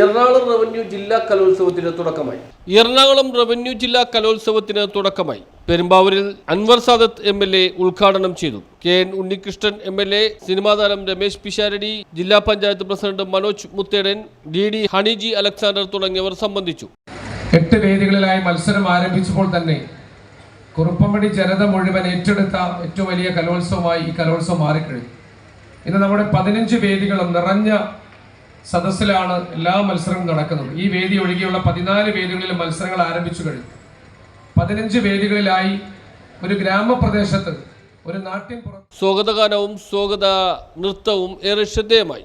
Ernakulam revenue ജില്ലാ കലോത്സവത്തിന് തുടക്കമായി. എറണാകുളം റവന്യൂ ജില്ലാ കലോത്സവത്തിന് തുടക്കമായി. പെരുമ്പാവൂരിൽ Anwar Sadath M L A ഉദ്ഘാടനം ചെയ്തു. K N Unnikrishnan M L A cinema താരം രമേശ് പിഷാരടി ജില്ലാ panchayat president Manoj Muthedan D D ഹണിജി Alexander തുടങ്ങിയവർ സംബന്ധിച്ചു. എട്ട് വേദികളിലായി മത്സരം ആരംഭിച്ചപ്പോൾ തന്നെ കുറുപ്പമ്പടി ജനത മുഴുവൻ ഏറ്റെടുത്ത ഏറ്റവും വലിയ കലോത്സവമായി ഈ കലോത്സവം മാറിക്കഴിഞ്ഞു. ഇന്ന് നമ്മുടെ പതിനഞ്ച് വേദികളും നിറഞ്ഞ സദസ്സിലാണ് എല്ലാ മത്സരങ്ങളും നടക്കുന്നത്. ഈ വേദി ഒഴികെയുള്ള പതിനാല് വേദികളിൽ മത്സരങ്ങൾ ആരംഭിച്ചു കഴിഞ്ഞു. പതിനഞ്ച് വേദികളിലായി ഒരു ഗ്രാമപ്രദേശത്ത് ഒരു നാട്ടിൻ സ്വാഗതഗാനവും സ്വാഗത നൃത്തവും ഏറെ ശ്രദ്ധേയമായി.